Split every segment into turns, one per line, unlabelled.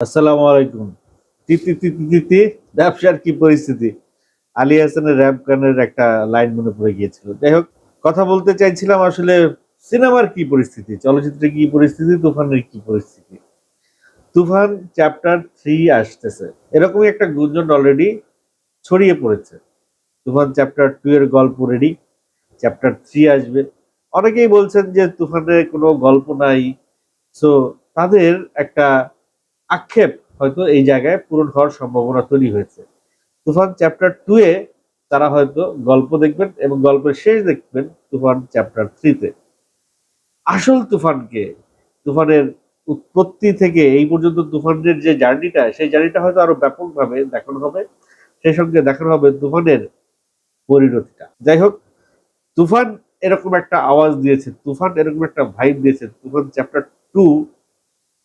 আসসালামু আলাইকুম। তিতি তিতি তিতি ব্যবসার কি পরিস্থিতি? আলী হাসানের র্যাব গানের একটা লাইন মনে পড়ে গিয়েছিল। যাই হোক, কথা বলতে চাইছিলাম আসলে সিনেমার কি পরিস্থিতি, চলচ্চিত্রে কি পরিস্থিতি, তুফানের কি পরিস্থিতি? তুফান চ্যাপ্টার থ্রি আসতেছে। এরকমই একটা গুঞ্জন অলরেডি ছড়িয়ে পড়েছে। তুফান চ্যাপ্টার টু এর গল্প রেডি চ্যাপ্টার থ্রি আসবে। অনেকেই বলছেন যে তুফানের কোনো গল্প নাই। সো তাদের একটা আক্ষেপ হয়তো এই জায়গায় পূরণ হওয়ার সম্ভাবনা তৈরি হয়েছে। তুফান চ্যাপ্টার টু এ তারা হয়তো গল্প দেখবেন এবং গল্পের শেষ দেখবেন তুফান চ্যাপ্টার থ্রিতে আসল তুফানকে, তুফানের উৎপত্তি থেকে এই পর্যন্ত তুফানের যে জার্নিটা, সেই জার্নিটা হয়তো আরও ব্যাপকভাবে দেখানো হবে। সেই সঙ্গে দেখানো হবে তুফানের পরিণতিটা। যাই হোক, তুফান এরকম একটা আওয়াজ দিয়েছে, তুফান এরকম একটা ভাইব দিয়েছে, তুফান চ্যাপ্টার টু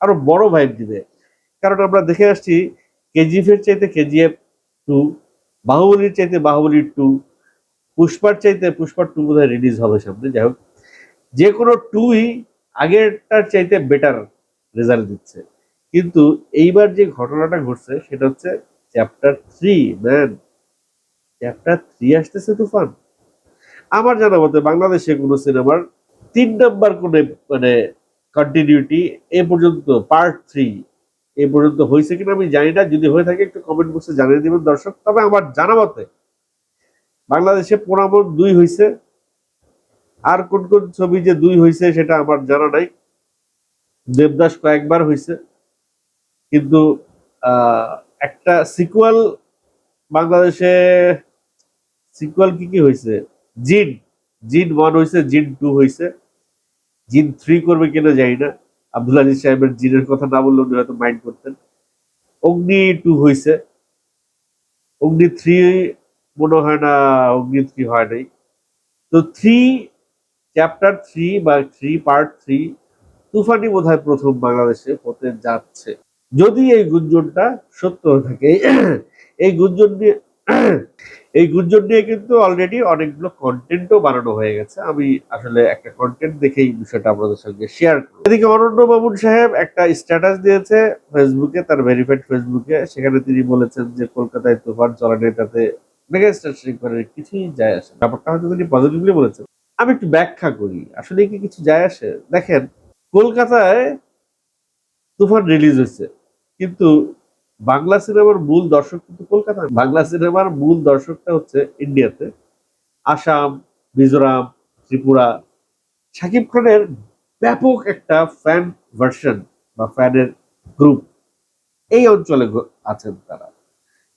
আরও বড় ভাইব দিবে। কারণ আমরা দেখে আসছি কেজিএফ এর চাইতে কেজিএফ টু বাহুবলীর চাইতে বাহুবলী টু পুষ্পার চাইতে পুষ্পার টু বোধহয় রিলিজ হবে সামনে। যাই হোক, যে কোনো টুই আগেরটার চাইতে বেটার রেজাল্ট দিচ্ছে। কিন্তু এইবার যে ঘটনাটা ঘটছে, সেটা হচ্ছে chapter three man chapter three আসতেছে তুফান। আমার জানা মতে বাংলাদেশে কোনো সিনেমার তিন নাম্বার কোনো মানে কন্টিনিউটি এ পর্যন্ত পার্ট থ্রি এ পর্যন্ত হয়েছে কিনা আমি জানি না। যদি হয়ে থাকে, একটু কমেন্ট বক্সে জানিয়ে দেবেন দর্শক। তবে আমার জানা মতে বাংলাদেশে পোড়ামন দুই হয়েছে। আর কোন কোন ছবি যে দুই হয়েছে সেটা আমার জানা নাই। দেবদাস কয়েকবার হয়েছে। কিন্তু একটা সিকুয়াল বাংলাদেশে সিকুয়াল কি কি হয়েছে? জিন। জিন ওয়ান হয়েছে, জিন টু হয়েছে। জিন থ্রি করবে কিনা জানি না। আব্দুল আজিজ সাহেবের জিনের কথা না বললে উনি হয়তো মাইন্ড করতেন। অগ্নি টু হয়েছে অগ্নি থ্রি মনে হয় না, অগ্নি থ্রি হয় নাই। তো থ্রি, চ্যাপ্টার থ্রি বা থ্রি, পার্ট থ্রি, তুফানি বোধ প্রথম বাংলাদেশে হতে যাচ্ছে। যদি এই গুঞ্জনটা সত্য থাকে, এই গুঞ্জন নিয়ে এই গুঞ্জন নিয়ে কিন্তু অলরেডি অনেকগুলো কন্টেন্টও বানানো হয়ে গেছে। আমি আসলে একটা কন্টেন্ট দেখেই বিষয়টা আপনাদের সঙ্গে শেয়ার করব। এদিকে অনন্য বাবুন সাহেব একটা স্ট্যাটাস দিয়েছে ফেসবুকে তার ভেরিফাইড ফেসবুকে সেখানে তিনি বলেছেন যে, কলকাতায় তুফান চলানে তাতে মেগা স্টার করে কিছুই যায় আসে ব্যাপারটা হয়তো তিনি পজিটিভলি বলেছেন। আমি একটু ব্যাখ্যা করি, আসলে কি কিছু যায় আসে? দেখেন, কলকাতায় তুফান রিলিজ হয়েছে, কিন্তু বাংলা সিনেমার মূল দর্শক কিন্তু কলকাতায় বাংলা সিনেমার মূল দর্শকটা হচ্ছে ইন্ডিয়াতে। আসাম, মিজোরাম, ত্রিপুরা। শাকিব খানের ব্যাপক একটা ফ্যান ভার্সন বা ফ্যানের গ্রুপ এই অঞ্চলে আছেন তারা।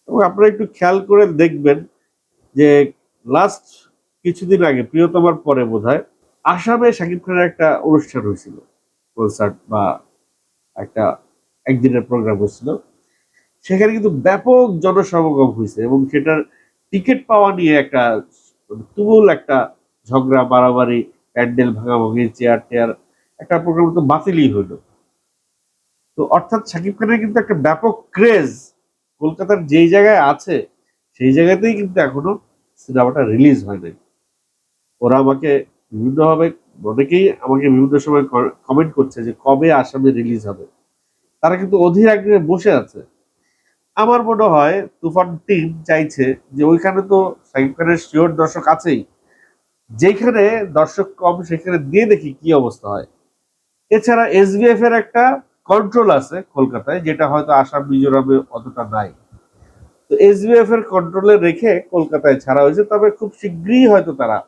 এবং আপনারা একটু খেয়াল করে দেখবেন যে লাস্ট কিছুদিন আগে, প্রিয়তমার পরে বোধ হয় আসামে শাকিব খানের একটা অনুষ্ঠান হয়েছিল কনসার্ট বা একটা একদিনের প্রোগ্রাম হয়েছিল। সেখানে কিন্তু ব্যাপক জনসমাগম হয়েছে এবং সেটার টিকিট পাওয়া নিয়ে একটা তুমুল একটা ঝগড়া, মারামারি, প্যান্ডেল ভাঙাভাঙি চেয়ার টেয়ার একটা প্রোগ্রাম তো বাতিলই হইল তো অর্থাৎ শাকিব খানের কিন্তু একটা ব্যাপক ক্রেজ কলকাতার যেই জায়গায় আছে, সেই জায়গাতেই কিন্তু এখনও সিনেমাটা রিলিজ হয় নাই। ওরা আমাকে বিভিন্নভাবে, অনেকেই আমাকে বিভিন্ন সময় কমেন্ট করছে যে কবে আসামে রিলিজ হবে। তারা কিন্তু অধীর আগ্রহে বসে আছে। আমার মনে হয় তুফান টিম চাইছে যে ওইখানে তো সাকিব খানের শিওর দর্শক আছেই। যেখানে দর্শক কম, সেখানে দিয়ে দেখি কি অবস্থা হয়। এছাড়া এসবিএফ এর একটা কন্ট্রোল আছে কলকাতায়, যেটা হয়তো আসাম মিজোরামে অতটা নাই। তো এসবিএফ এর কন্ট্রোলে রেখে কলকাতায় ছাড়া হয়েছে, তবে খুব শীঘ্রই হয়তো তারা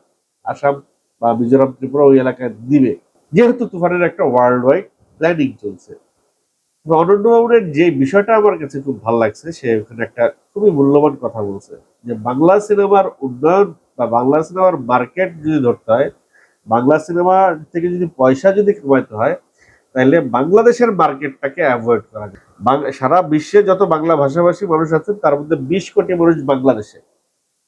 আসাম বা মিজোরাম ত্রিপুরা ওই এলাকায় দিবে। যেহেতু তুফানের একটা ওয়ার্ল্ড ওয়াইড প্ল্যানিং চলছে। তবে অনন্য বাবুরের যে বিষয়টা আমার কাছে খুব ভালো লাগছে, সে ওখানে একটা খুবই মূল্যবান কথা বলছে যে, বাংলা সিনেমার উন্নয়ন বা বাংলা সিনেমার মার্কেট যদি ধরতে হয়, বাংলা সিনেমা থেকে যদি পয়সা যদি কামাইতে হয় তাহলে বাংলাদেশের মার্কেটটাকে অ্যাভয়েড করা যায়। সারা বিশ্বে যত বাংলা ভাষাভাষী মানুষ আছেন, তার মধ্যে বিশ কোটি মানুষ বাংলাদেশে।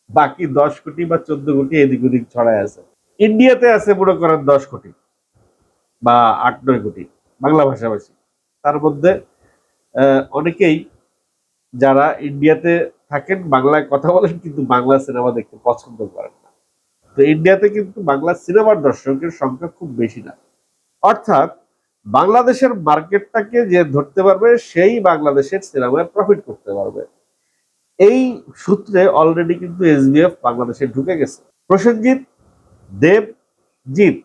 বাকি দশ কোটি বা চোদ্দ কোটি এদিক ওদিক ছড়ায় আছে। ইন্ডিয়াতে আছে মনে করেন দশ কোটি বা আট নয় কোটি বাংলা ভাষাভাষী। তার মধ্যে অনেকেই যারা ইন্ডিয়াতে থাকেন, বাংলায় কথা বলেন, কিন্তু বাংলা সিনেমা দেখতে পছন্দ করেন না। তো ইন্ডিয়াতে কিন্তু বাংলা সিনেমার দর্শকের সংখ্যা খুব বেশি না। অর্থাৎ, বাংলাদেশের মার্কেটটাকে যে ধরতে পারবে, সেই বাংলাদেশের সিনেমায় প্রফিট করতে পারবে। এই সূত্রে অলরেডি কিন্তু এসবিএফ বাংলাদেশে ঢুকে গেছে। প্রসেনজিৎ দেব জিৎ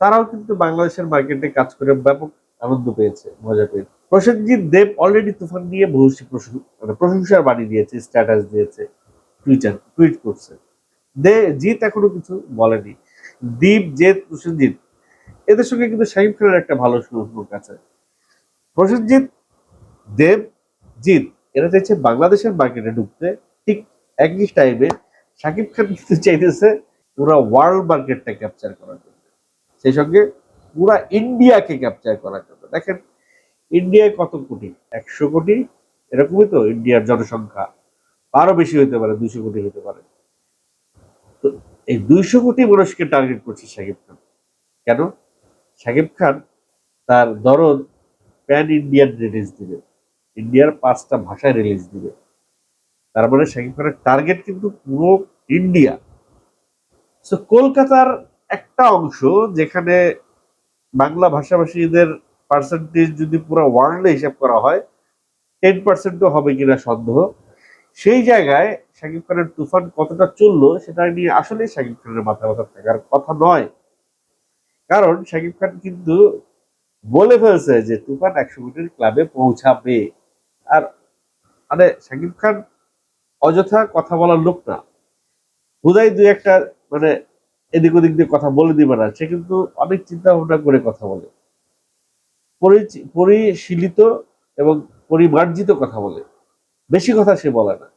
তারাও কিন্তু বাংলাদেশের মার্কেটে কাজ করে ব্যাপক আনন্দ পেয়েছে, মজা পেয়েছে। প্রসেনজিৎ দেব অলরেডি তুফান নিয়ে বহু মানে প্রশংসার বাণী দিয়েছে স্ট্যাটাস দিয়েছে টুইটার টুইট করছে। দে, জিৎ এখনও কিছু বলেনি। দীপ, জেদ, প্রসেনজিৎ। এদের সঙ্গে কিন্তু শাহিব খানের একটা ভালো সম্পর্ক আছে। প্রসেনজিৎ, দেব, জিৎ, এরা চাইছে বাংলাদেশের মার্কেটে ঢুকতে। ঠিক একই টাইমে শাকিব খান কিন্তু চাইতেছে পুরা ওয়ার্ল্ড মার্কেটটা ক্যাপচার করার জন্য। সেই সঙ্গে পুরা ইন্ডিয়াকে ক্যাপচার করার জন্য। দেখেন ইন্ডিয়ায় কত কোটি? একশো কোটি? এরকমই তো ইন্ডিয়ার জনসংখ্যা। আরও বেশি হতে পারে, দুইশো কোটি হতে পারে। তো এই দুইশো কোটি মানুষকে টার্গেট করছে শাকিব খান কেন? শাকিব খান তার দরদ প্যান ইন্ডিয়ান রিলিজ দিবে। ইন্ডিয়ার পাঁচটা ভাষায় রিলিজ দিবে। তার মানে শাকিব খানের টার্গেট কিন্তু পুরো ইন্ডিয়া সো কলকাতার একটা অংশ যেখানে বাংলা ভাষাভাষীদের পার্সেন্টেজ যদি পুরো ওয়ার্ল্ডে হিসাব করা হয় টেন পার্সেন্টও হবে কিনা সন্দেহ। সেই জায়গায় শাকিব খানের তুফান কতটা চলল সেটা নিয়ে আসলে শাকিব খানের মাথা ব্যথা থাকার কথা নয়। কারণ শাকিব খান কিন্তু বলে ফেলছে যে তুফান একশো কোটির ক্লাবে পৌঁছাবে। আর মানে শাকিব খান অযথা কথা বলার লোক না। হুদাই দুই একটা মানে এদিক ওদিক দিয়ে কথা বলে দিবে না। সে কিন্তু অনেক চিন্তা ভাবনা করে কথা বলে। পরিশীলিত এবং পরিমার্জিত কথা বলে। বেশি কথা সে বলে না।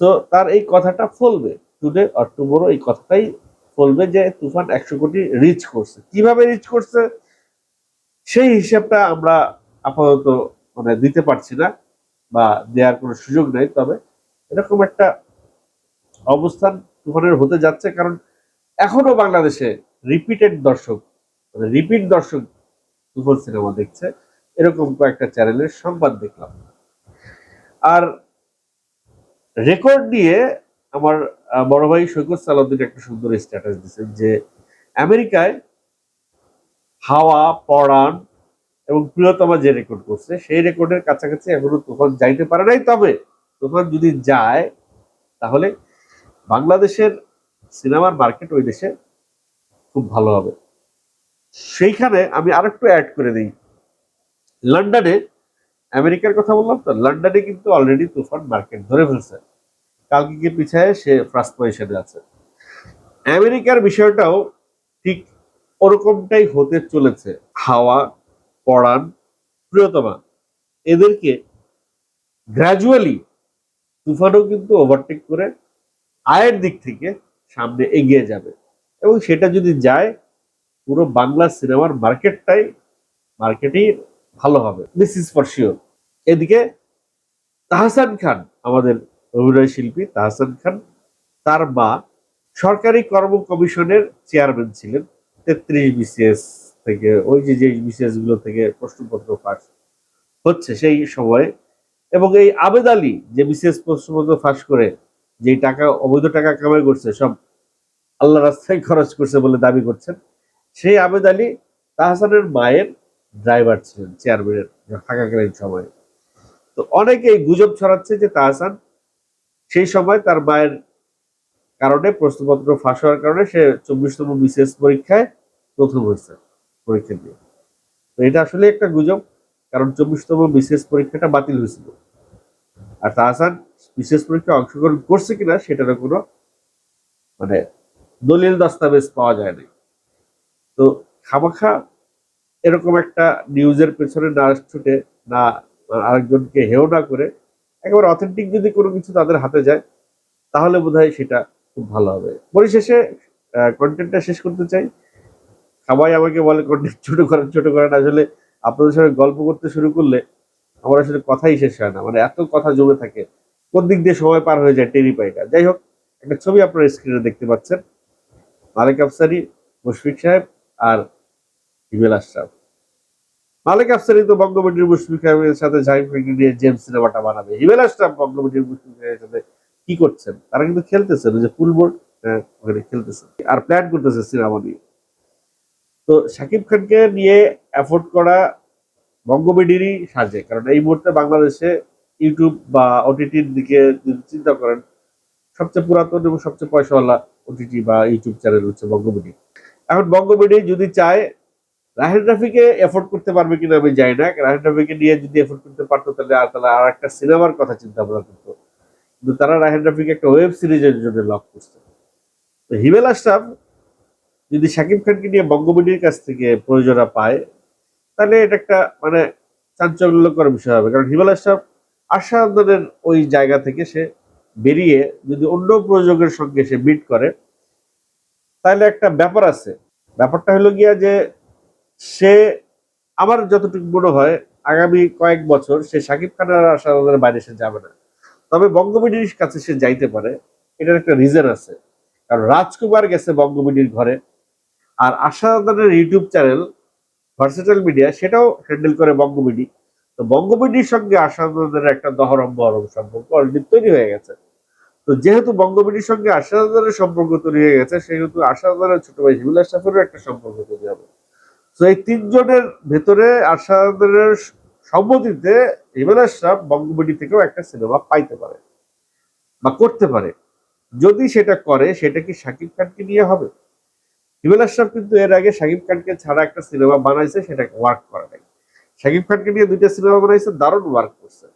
সো তার এই কথাটা ফলবে টুডে অর টুমোরো এই কথাটাই ফলবে যে তুফান একশো কোটি রিচ করছে। কীভাবে রিচ করছে? সেই হিসাবটা আমরা আপাতত মানে দিতে পারছি না বা দেওয়ার কোনো সুযোগ নেই। তবে এরকম একটা অবস্থান তুফানের হতে যাচ্ছে কারণ এখনও বাংলাদেশে রিপিটেড দর্শক মানে রিপিট দর্শক তুফান সিনেমা দেখছে, এরকম কয়েকটা চ্যানেলের সংবাদ দেখলাম। আর রেকর্ড নিয়ে আমার বড় ভাই সৈকত সালাউদ্দিন একটা সুন্দর স্ট্যাটাস দিচ্ছেন যে আমেরিকায় হাওয়া পড়ান এবং প্রিয়তমা যে রেকর্ড করছে, সেই রেকর্ডের কাছাকাছি এখনও তুফান যাইতে পারে নাই। তবে তুফান যদি যায়, তাহলে বাংলাদেশের সিনেমার মার্কেট ওই দেশে খুব ভালো হবে। সেইখানে আমি আরেকটু অ্যাড করে দিই। লন্ডনে, আমেরিকার কথা বললাম তো, লন্ডনে কিন্তু অলরেডি তুফান মার্কেট ধরে ফেলছে। কালকে পিছায় সে ফার্স্ট পজিশনে আছে। আমেরিকার বিষয়টাও ঠিক ওরকমটাই হতে চলেছে। হাওয়া পড়ান প্রিয়তমা, এদেরকে গ্র্যাজুয়ালি তুফানও কিন্তু ওভারটেক করে, আয়ের দিক থেকে সামনে এগিয়ে যাবে। এবং সেটা যদি যায়, পুরো বাংলা সিনেমার মার্কেটটাই মার্কেটই ভালো হবে। দিস ইজ ফর শিওর এদিকে তাহসান খান, আমাদের অভিনয় শিল্পী তাহসান খান, তার মা সরকারি কর্ম কমিশনের চেয়ারম্যান ছিলেন। তেত্রিশ বিসিএস থেকে, ওই যে যে বিসিএসগুলো থেকে প্রশ্নপত্র ফাঁস হচ্ছে সেই সময়ে। এবং এই আবেদ আলী যে বিসিএস প্রশ্নপত্র ফাঁস করে যে টাকা, অবৈধ টাকা কামাই করছে, সব আল্লাহ রাস্তায় খরচ করছে বলে দাবি করছেন, সেই আবেদ আলী তাহসানের মায়ের ড্রাইভার ছিলেন চেয়ারম্যানের থাকাকালীন সময়ে। তো অনেকে এই গুজব ছড়াচ্ছে যে তাহসান সেই সময় তার মায়ের কারণে প্রশ্নপত্র ফাঁস হওয়ার কারণে সে চব্বিশতম বিসিএস পরীক্ষায় প্রথম হয়েছে পরীক্ষা দিয়ে। তো এটা আসলে একটা গুজব, কারণ চব্বিশতম বিসিএস পরীক্ষাটা বাতিল হয়েছিল। আর তাহসান বিশেষ পরীক্ষায় অংশগ্রহণ করছে কিনা সেটারও কোনো মানে দলিল দস্তাবেজ পাওয়া যায় না তো খামাখা এরকম একটা নিউজের পেছনে না ছুটে না আরেকজনকে হেও না করে একেবারে অথেন্টিক যদি কোনো কিছু তাদের হাতে যায়, তাহলে বোধহয় সেটা খুব ভালো হবে। পরিশেষে কন্টেন্টটা শেষ করতে চাই। সবাই আমাকে বলে কন্টেন্ট ছোট করেন ছোট করেন আসলে আপনাদের সঙ্গে গল্প করতে শুরু করলে আমার আসলে কথাই শেষ হয় না। মানে এত কথা জমে থাকে কোন দিক দিয়ে সময় পার হয়ে যায় টেরি পাই না। যাই হোক, একটা ছবি আপনারা স্ক্রিনে দেখতে পাচ্ছেন। মালিক আফসারি, মুশফিক সাহেব আর হিমেল আশরাফ। মালিক আফসারি তো বঙ্গবন্ধুর মুশফিক সাহেবের সাথে জাহিদ ফ্রেন্ডি নিয়ে জেমস সিনেমাটা বানাবে। হিমেল আশরাফ বঙ্গবন্ধুর মুশফিক সাহেবের সাথে কি করছেন? তারা কিন্তু খেলতেছেন যে ফুল বোর্ড ওখানে খেলতেছেন আর প্ল্যান করতেছে সিনেমা নিয়ে। তো শাকিব খানকে নিয়ে অ্যাফোর্ড করা বঙ্গবিডিরই সাজে কারণ এই মুহূর্তে বাংলাদেশে ইউটিউব বা ওটিটির দিকে যদি চিন্তা করেন, সবচেয়ে পুরাতন এবং সবচেয়ে পয়সাওয়ালা ওটিটি বা ইউটিউব চ্যানেল হচ্ছে বঙ্গবিডি। এখন বঙ্গবিডি যদি চায় রাহেন রাফিকে এফোর্ড করতে পারবে কিনা আমি জানি না রাহেন রাফিকে নিয়ে যদি এফোর্ড করতে পারতো, তাহলে আর তাহলে আর একটা সিনেমার কথা চিন্তা ভাবনা করতো। কিন্তু তারা রাহেন রাফিকে একটা ওয়েব সিরিজের জন্য লক করছে। তো হিমেল আশরাফ যদি শাকিব খানকে নিয়ে বঙ্গবিডির কাছ থেকে প্রয়োজনা পায় তাহলে এটা একটা মানে চাঞ্চল্যকর বিষয় হবে। কারণ হিমালয় হিমেল আশরাফ আশাদনের ওই জায়গা থেকে সে বেরিয়ে যদি অন্য প্রযোগের সঙ্গে সে মিট করে, তাহলে একটা ব্যাপার আছে। ব্যাপারটা হলো গিয়া যে সে আমার যতটুকু মনে হয়, আগামী কয়েক বছর সে শাকিব খানের আশাদনের বাইরে সে যাবে না। তবে বঙ্গবিডির কাছে সে যাইতে পারে, এটার একটা রিজন আছে। কারণ রাজকুমার গেছে বঙ্গবিডির ঘরে, আর আশাদনের ইউটিউব চ্যানেল ভার্সেটাল মিডিয়া সেটাও হ্যান্ডেল করে বঙ্গবিডি তো বঙ্গবিডির সঙ্গে আশাদনের একটা দহরম বহরম সম্পর্ক অলরেডি তৈরি হয়ে গেছে। তো যেহেতু বঙ্গবিডির সঙ্গে আশাদনের সম্পর্ক তৈরি হয়ে গেছে, সেহেতু আশাদনের ছোট ভাই হিমুল আশরাফেরও একটা সম্পর্ক তৈরি হবে। তো এই তিনজনের ভেতরে আশাদনের সম্মতিতে হিমুল আশরাফ বঙ্গবিডি থেকেও একটা সিনেমা পাইতে পারে বা করতে পারে। যদি সেটা করে, সেটা কি শাকিব খানকে নিয়ে হবে? হিমেল আশরাফ কিন্তু এর আগে শাকিব খানকে ছাড়া একটা সিনেমা বানাইছে সেটা ওয়ার্ক করে নাই। শাকিব খানকে নিয়ে দুইটা সিনেমা বানাইছে, দারুণ ওয়ার্ক করছে।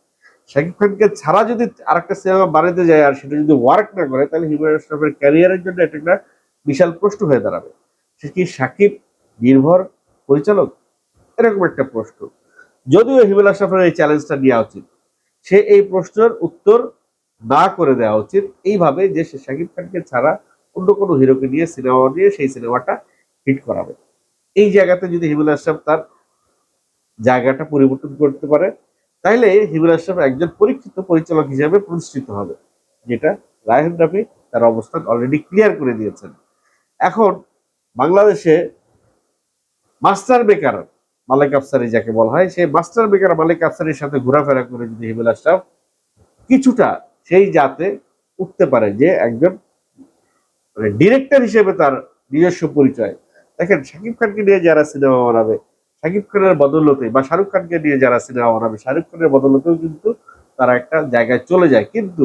শাকিব খানকে ছাড়া যদি আরেকটা সিনেমা বানাইতে যায় আর সেটা যদি ওয়ার্ক না করে, তাহলে হিমেল আশরাফের ক্যারিয়ারের জন্য এটা একটা বিশাল প্রশ্ন হয়ে দাঁড়াবে। সে কি শাকিব নির্ভর পরিচালক? এরকম একটা প্রশ্ন। যদিও হিমেল আশরাফের এই চ্যালেঞ্জটা নেওয়া উচিত। সে এই প্রশ্নের উত্তর না করে দেওয়া উচিত। এইভাবে যে সে শাকিব খানকে ছাড়া অন্য কোনো হিরোকে নিয়ে সিনেমা নিয়ে সেই সিনেমাটা হিট করাবে। এই জায়গাতে যদি হিমেল আশরাফ তার জায়গাটা পরিবর্তন করতে পারে তাহলে হিমুল আশরাফ একজন পরীক্ষিত পরিচালক হিসাবে প্রতিষ্ঠিত হবে, যেটা রায়হান রাফি তার অবস্থান অলরেডি ক্লিয়ার করে দিয়েছেন। এখন বাংলাদেশে মাস্টার বেকার মালিক আফসারি যাকে বলা হয়, সেই মাস্টার বেকার মালিক আফসারির সাথে ঘোরাফেরা করে যদি হিমেল আশরাফ কিছুটা সেই জাতে উঠতে পারে যে একজন মানে ডিরেক্টর হিসেবে তার নিজস্ব পরিচয়। দেখেন, শাকিব খানকে নিয়ে যারা সিনেমা বানাবে, শাকিব খানের বদলতে বা শাহরুখ খানকে নিয়ে যারা সিনেমা বানাবে, শাহরুখ খানের বদলতেও কিন্তু তারা একটা জায়গায় চলে যায়। কিন্তু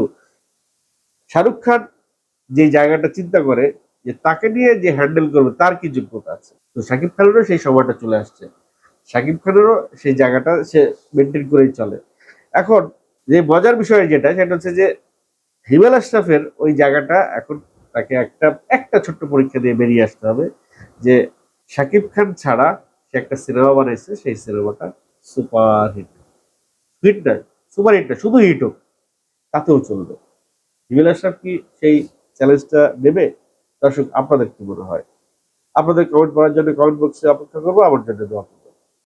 শাহরুখ খান যে জায়গাটা চিন্তা করে যে তাকে নিয়ে যে হ্যান্ডেল করবে, তার কি যোগ্যতা আছে? তো শাকিব খানেরও সেই সময়টা চলে আসছে। শাকিব খানেরও সেই জায়গাটা সে মেনটেন করেই চলে। এখন যে মজার বিষয় যেটা, সেটা হচ্ছে যে হিমেল আশরাফের ওই জায়গাটা এখন তাকে একটা একটা ছোট্ট পরীক্ষা দিয়ে বেরিয়ে আসতে হবে যে শাকিব খান ছাড়া সে একটা সিনেমা বানাইছে, সেই সিনেমাটা সুপার হিট হিট নয় সুপার হিট না, শুধু হিট হোক, তাতেও চলবে। হিমেল আশরাফ কি সেই চ্যালেঞ্জটা নেবে? দর্শক, আপনাদের কি মনে হয়? আপনাদের কমেন্ট করার জন্য কমেন্ট বক্সে অপেক্ষা করব, আমার জন্য দোয়া।